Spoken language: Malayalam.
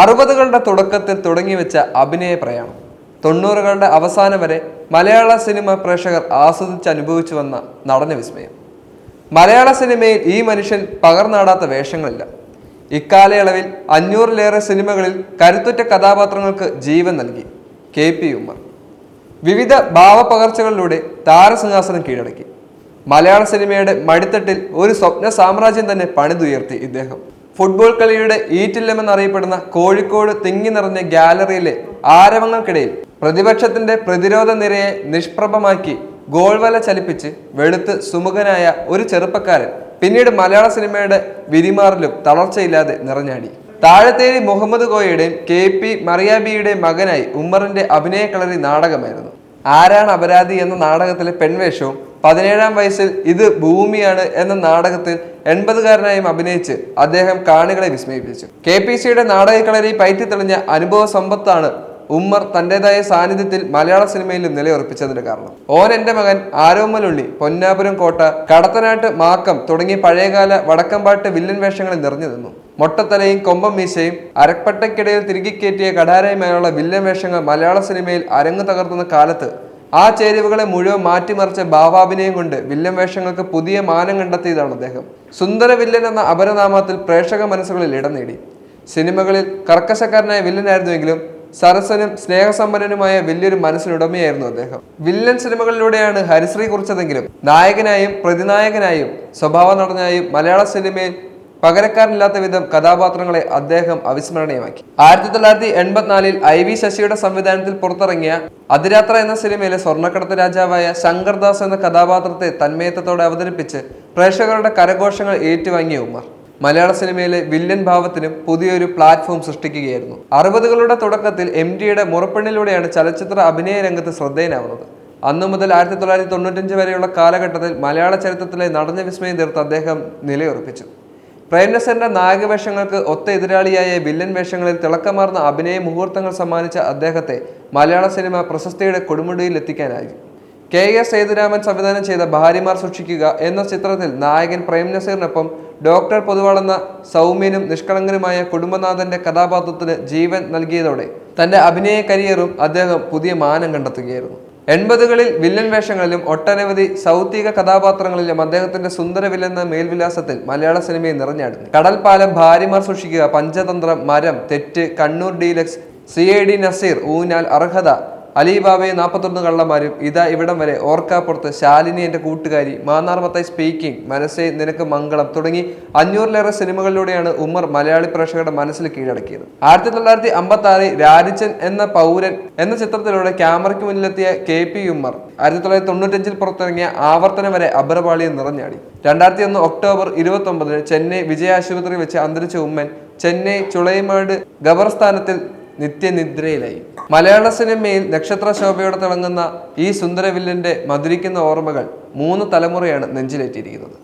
അറുപതുകളുടെ തുടക്കത്തിൽ തുടങ്ങിവെച്ച അഭിനയ പ്രയാണം. തൊണ്ണൂറുകളുടെ അവസാനം വരെ മലയാള സിനിമ പ്രേക്ഷകർ ആസ്വദിച്ച് അനുഭവിച്ചു വന്ന നടന വിസ്മയം. മലയാള സിനിമയിൽ ഈ മനുഷ്യൻ പകർന്നാടാത്ത വേഷങ്ങളില്ല. ഇക്കാലയളവിൽ അഞ്ഞൂറിലേറെ സിനിമകളിൽ കരുത്തുറ്റ കഥാപാത്രങ്ങൾക്ക് ജീവൻ നൽകി കെ പി ഉമ്മർ. വിവിധ ഭാവപകർച്ചകളിലൂടെ താരസിംഹാസനം കീഴടക്കി. മലയാള സിനിമയുടെ മടിത്തട്ടിൽ ഒരു സ്വപ്ന സാമ്രാജ്യം തന്നെ പണിതുയർത്തി ഇദ്ദേഹം. ഫുട്ബോൾ കളിയുടെ ഈറ്റില്ലമെന്നറിയപ്പെടുന്ന കോഴിക്കോട് തിങ്ങി നിറഞ്ഞ ഗാലറിയിലെ ആരവങ്ങൾക്കിടയിൽ പ്രതിപക്ഷത്തിന്റെ പ്രതിരോധ നിരയെ നിഷ്പ്രഭമാക്കി ഗോൾവല ചലിപ്പിച്ച് വെളുത്ത് സുമുഖനായ ഒരു ചെറുപ്പക്കാരൻ പിന്നീട് മലയാള സിനിമയുടെ വിരിമാറിലും തളർച്ചയില്ലാതെ നിറഞ്ഞാടി. താഴത്തേരി മുഹമ്മദ് കോയയുടെയും കെ പി മറിയാബിയുടെയും മകനായി ഉമ്മറിന്റെ അഭിനയ കളരി നാടകമായിരുന്നു. ആരാണ് അപരാധി എന്ന നാടകത്തിലെ പെൺവേഷവും പതിനേഴാം വയസ്സിൽ ഇത് ഭൂമിയാണ് എന്ന നാടകത്തിൽ എൺപതുകാരനായും അഭിനയിച്ച് അദ്ദേഹം കാണികളെ വിസ്മയിപ്പിച്ചു. കെ പി സിയുടെ നാടകക്കളരി പയറ്റിത്തെളിഞ്ഞ അനുഭവ സമ്പത്താണ് ഉമ്മർ തന്റേതായ സാന്നിധ്യത്തിൽ മലയാള സിനിമയിൽ നിലയുറപ്പിച്ചതിന് കാരണം. ഓൻ എന്റെ മകൻ ആരോമലുള്ളി പൊന്നാപുരം കോട്ട കടത്തനാട്ട് മാക്കം തുടങ്ങിയ പഴയകാല വടക്കമ്പാട്ട് വില്ലൻ വേഷങ്ങളിൽ നിറഞ്ഞു നിന്നു മൊട്ടത്തലയും കൊമ്പം മീശയും അരപ്പട്ടയ്ക്കിടയിൽ തിരികെ കയറ്റിയ കടാരയുമായുള്ള വില്ലൻ വേഷങ്ങൾ മലയാള സിനിമയിൽ അരങ്ങു തകർത്തുന്ന കാലത്ത് ആ ചേരുവകളെ മുഴുവൻ മാറ്റിമറിച്ച ഭാവാഭിനയം കൊണ്ട് വില്ലൻ വേഷങ്ങൾക്ക് പുതിയ മാനം കണ്ടെത്തിയതാണ് അദ്ദേഹം. സുന്ദര വില്ലൻ എന്ന അപരനാമത്തിൽ പ്രേക്ഷക മനസ്സുകളിൽ ഇടം നേടി. സിനിമകളിൽ കർക്കശക്കാരനായ വില്ലനായിരുന്നുവെങ്കിലും സരസനും സ്നേഹസമ്പന്നനുമായ വലിയൊരു മനസ്സിനുടമയായിരുന്നു അദ്ദേഹം. വില്ലൻ സിനിമകളിലൂടെയാണ് ഹരിശ്രീ കുറിച്ചതെങ്കിലും നായകനായും പ്രതിനായകനായും സ്വഭാവ നടനായും മലയാള സിനിമയിൽ പകരക്കാരനില്ലാത്ത വിധം കഥാപാത്രങ്ങളെ അദ്ദേഹം അവിസ്മരണീയമാക്കി. ആയിരത്തി തൊള്ളായിരത്തി എൺപത്തിനാലിൽ ഐ വി ശശിയുടെ സംവിധാനത്തിൽ പുറത്തിറങ്ങിയ അതിരാത്ര എന്ന സിനിമയിലെ സ്വർണക്കടത്ത് രാജാവായ ശങ്കർദാസ് എന്ന കഥാപാത്രത്തെ തന്മയത്വത്തോടെ അവതരിപ്പിച്ച് പ്രേക്ഷകരുടെ കരഘോഷങ്ങൾ ഏറ്റുവാങ്ങിയ ഉമർ. മലയാള സിനിമയിലെ വില്ലൻ ഭാവത്തിനും പുതിയൊരു പ്ലാറ്റ്ഫോം സൃഷ്ടിക്കുകയായിരുന്നു. അറുപതുകളുടെ തുടക്കത്തിൽ എം ഡിയുടെ മുറപ്പെണ്ണിലൂടെയാണ് ചലച്ചിത്ര അഭിനയ രംഗത്ത് ശ്രദ്ധേയനാവുന്നത്. അന്നു മുതൽ ആയിരത്തി തൊള്ളായിരത്തി തൊണ്ണൂറ്റഞ്ച് വരെയുള്ള കാലഘട്ടത്തിൽ മലയാള ചരിത്രത്തിലെ നടന്ന വിസ്മയം തീർത്ത് അദ്ദേഹം നിലയുറപ്പിച്ചു. പ്രേംനസറിന്റെ നായകവേഷങ്ങൾക്ക് ഒത്ത എതിരാളിയായ വില്ലൻ വേഷങ്ങളിൽ തിളക്കമാർന്ന അഭിനയ മുഹൂർത്തങ്ങൾ സമ്മാനിച്ച അദ്ദേഹത്തെ മലയാള സിനിമ പ്രശസ്തിയുടെ കൊടുമുടിയിൽ എത്തിക്കാനായി. കെ എസ് സേതുരാമൻ സംവിധാനം ചെയ്ത ഭാര്യമാർ സൂക്ഷിക്കുക എന്ന ചിത്രത്തിൽ നായകൻ പ്രേം നസീറിനൊപ്പം ഡോക്ടർ പൊതുവാളെന്ന സൗമ്യനും നിഷ്കളങ്കനുമായ കുടുംബനാഥന്റെ കഥാപാത്രത്തിന് ജീവൻ നൽകിയതോടെ തന്റെ അഭിനയ കരിയറും അദ്ദേഹം പുതിയ മാനം കണ്ടെത്തുകയായിരുന്നു. എൺപതുകളിൽ വില്ലൻ വേഷങ്ങളിലും ഒട്ടനവധി സൗത്തിക കഥാപാത്രങ്ങളിലും അദ്ദേഹത്തിന്റെ സുന്ദര വില്ലെന്ന മേൽവിലാസത്തിൽ മലയാള സിനിമയെ നിറഞ്ഞാടുന്നു. കടൽപ്പാലം ഭാര്യമാർ സൂക്ഷിക്കുക Panchatantram Maram Thettu Kannur deluxe C I D Nazir ഊനാൽ അർഹത അലിബാബയെ നാൽപ്പത്തൊന്ന് കള്ളന്മാരും ഇതാ ഇവിടം വരെ ഓർക്കാപ്പുറത്ത് ശാലിനി എന്റെ കൂട്ടുകാരി മാന്നാർ സ്പീക്കിംഗ് മനസ്സേ നിനക്ക് മംഗളം തുടങ്ങി അഞ്ഞൂറിലേറെ സിനിമകളിലൂടെയാണ് ഉമ്മർ മലയാളി പ്രേക്ഷകരുടെ മനസ്സിൽ കീഴടക്കിയത്. ആയിരത്തി തൊള്ളായിരത്തി അമ്പത്തി ആറിൽ രാരിച്ചൻ എന്ന പൗരൻ എന്ന ചിത്രത്തിലൂടെ ക്യാമറയ്ക്ക് മുന്നിലെത്തിയ കെ പി ഉമ്മർ ആയിരത്തി തൊള്ളായിരത്തി തൊണ്ണൂറ്റഞ്ചിൽ പുറത്തിറങ്ങിയ ആവർത്തനം വരെ അബരപാളിയെ നിറഞ്ഞാടി. രണ്ടായിരത്തി ഒന്ന് ഒക്ടോബർ ഇരുപത്തി ഒമ്പതിന് ചെന്നൈ വിജയ വെച്ച് അന്തരിച്ച ഉമ്മൻ ചെന്നൈ ചുളൈമാട് ഖബർസ്ഥാനത്തിൽ നിത്യനിദ്രയിലായി. മലയാള സിനിമയിൽ നക്ഷത്ര ശോഭയോടെ തിളങ്ങുന്ന ഈ സുന്ദരവില്ലന്റെ മധുരിക്കുന്ന ഓർമ്മകൾ മൂന്ന് തലമുറയാണ് നെഞ്ചിലേറ്റിയിരിക്കുന്നത്.